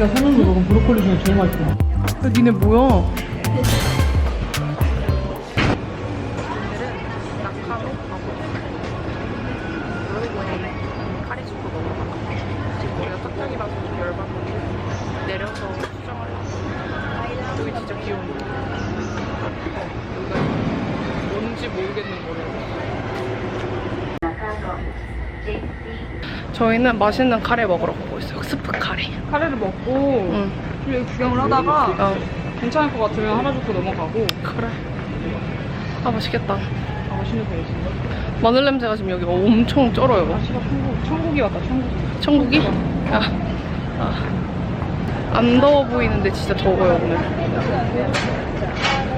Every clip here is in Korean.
야, 사장님 먹은 브로콜리 중에 제일 맛있어. 야, 니네 뭐야? 내려서 수정을 했어. 여기 진짜 귀여운데. 여기가 뭔지 모르겠는 거래요. 저희는 맛있는 카레 먹으러 가고 있어요. 스프 카레. 카레를 먹고 응. 여기 구경을 하다가 어, 괜찮을 것 같으면 하나 줍고 넘어가고 그래. 아, 맛있겠다. 아, 맛있는 편이지. 마늘 냄새가 지금 여기 엄청 쩔어요. 날씨가 천국, 천국이 왔다, 천국이. 천국이? 아, 아. 안 더워 보이는데 진짜 더워요, 오늘.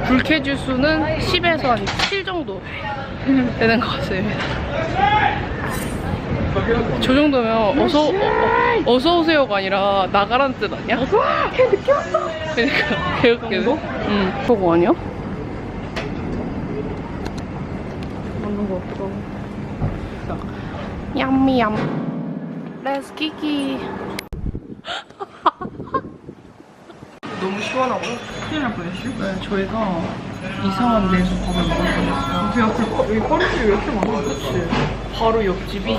불쾌지수는 10에서 한 7 정도 되는 것 같습니다. 저 정도면 어서, 어, 서 오세요가 아니라 나가라는 뜻 아니야? 걔 늦게 왔어! 그니까, 개웃기네. 응. 그거 아니야? 맞는 거 하고. 얌미얌. 키키. 너무 시원하고요? 큰일 날 뻔했슈? 네, 저희가 이상한 데서 밥을 먹을 뻔했어요. 여기 꺼리집이 왜 이렇게 많아? 그치. 바로 옆집이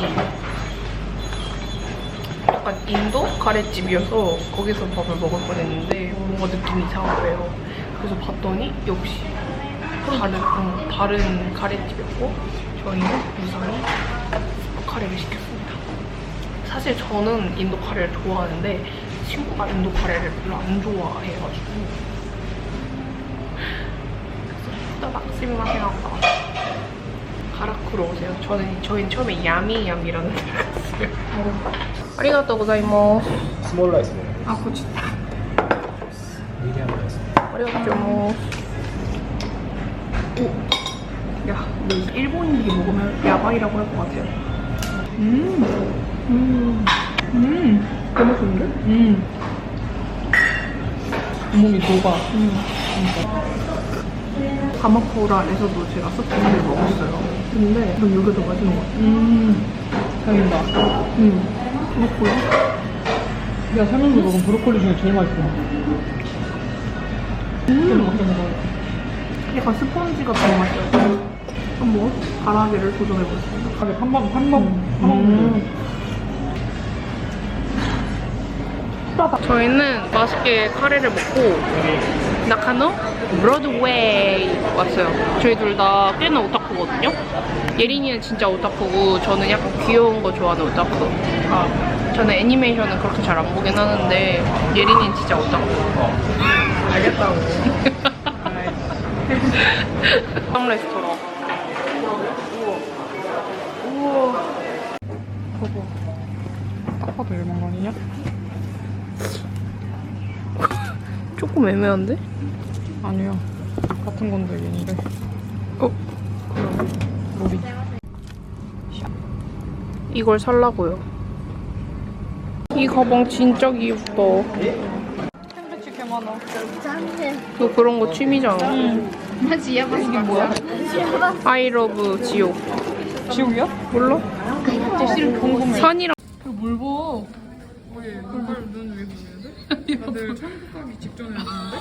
약간 인도 가래집이어서 거기서 밥을 먹을 뻔했는데 뭔가 느낌이 이상한 거예요. 그래서 봤더니 역시 다른 응, 다른 가래집이었고 저희는 무상히 카레를 시켰습니다. 사실 저는 인도 카레를 좋아하는데 친구가 인도 카레를 별로 안 좋아해가지고 그래서 후다닥 스미마셍 하고 가라쿠로 오세요. 저는 저희는 처음에 야미야미라는 데를 갔어요. 아리가또 고자이마스. 스몰 라이스 아, 그치. 미디엄 라이스 아리가또 오. 야, 너 일본인이 먹으면 야바이라고 할 것 같아요. 음. 음. 음. 너무 좋은데? 음. 몸이 녹아. 음. 가마쿠라에서도 제가 서핑을 먹었어요. 근데 전 이게 더 맛있는 것 같아요. 음. 다행이다. 음. 가마쿠라? 야, 사장님 먹은 브로콜리 중에 제일 맛있어. 음. 약간 스펀지가 더 맛있어요. 한번 가라게를 도전해보겠습니다. 가게 한방, 한방, 음. 한방. 저희는 맛있게 카레를 먹고 나카노 브로드웨이 왔어요. 저희 둘 다 꽤나 오타쿠거든요. 예린이는 진짜 오타쿠고 저는 약간 귀여운 거 좋아하는 오타쿠. 아, 저는 애니메이션은 그렇게 잘 안 보긴 하는데 예린이는 진짜 오타쿠. 알겠다고. 한 레스토랑. 우와. 봐봐. 딱 봐도 일만원이냐? 조금 애매한데? 아니야. 같은 건데, 얘니래. 어? 그러네. 로리. 이걸 살라고요. 이 가방 진짜 귀엽다. 캔배치 개 많아. 너 그런 거 취미잖아. 이게 뭐야? I love 지옥. 지옥이야? 몰라? 궁금해. 산이랑 뭘 봐? 눈왜 보시는데? 다들 천국 가기 직전에 했는데?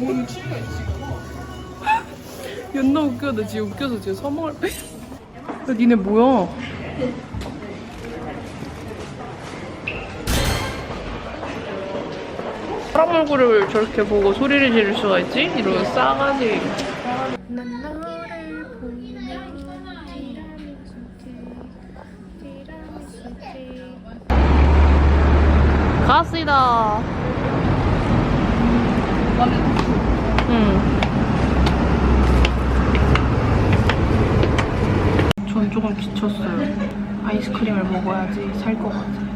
오늘 취미가 있으시구나. 연나 웃겨. 나 지금 웃겨서 지금 서먹을. 야, 니네 뭐야? 사람 얼굴을 저렇게 보고 소리를 지를 수가 있지? 이런 싸가지. 가시다. 응. 전 조금 지쳤어요. 아이스크림을 먹어야지 살 것 같아요.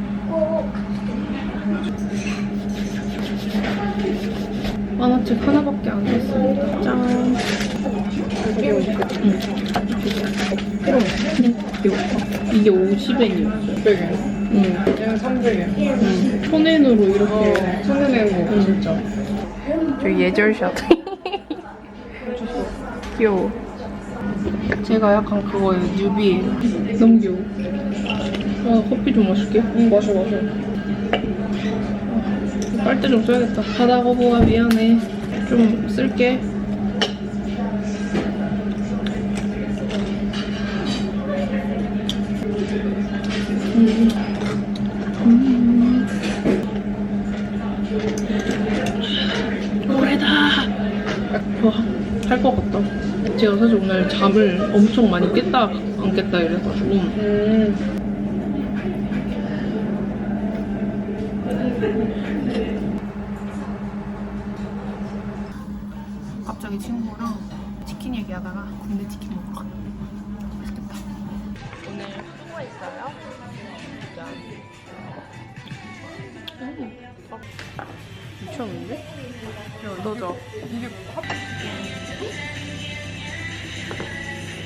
만화책 하나밖에 안 샀습니다. 짠. 응. 이게 50엔이었어요. 600엔. 응. 얘는 300엔. 응. 폰엔으로 이렇게. 어, 손에 내는 거, 진짜. 저 예절샷. 귀여워. 제가 약간 그거예요. 뉴비예요. 너무 귀여워. 아, 커피 좀 마실게. 응 마셔 마셔. 빨대 좀 써야겠다. 바다 거북아 미안해. 좀 쓸게. 할 것 같다. 제가 사실 오늘 잠을 엄청 많이 깼다 안 깼다 이래가지고 음. 갑자기 친구랑 치킨 얘기하다가 군대 치킨 먹으러 가. 맛있겠다. 미쳤는데? 야, 넣어줘. 이게 합.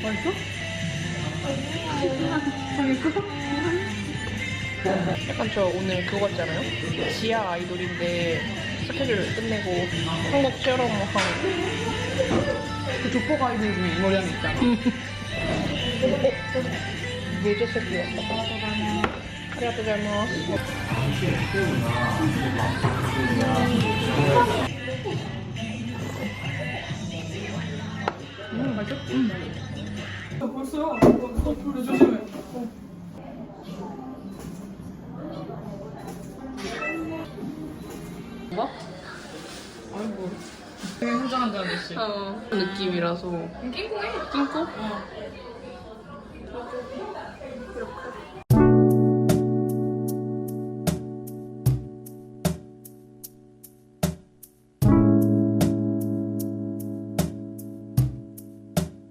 맛있어? 약간 저 오늘 그거 같잖아요? 지하 아이돌인데 스케줄 끝내고 한국 체험을 한그 조폭 아이돌 중에 이 머리 거 있잖아. 예제 새끼였어. 음? 어. 뭐? 아이고. 되게 현장한다는 듯이. 어. 느낌이라서 낑꿍해. 낑고? 어.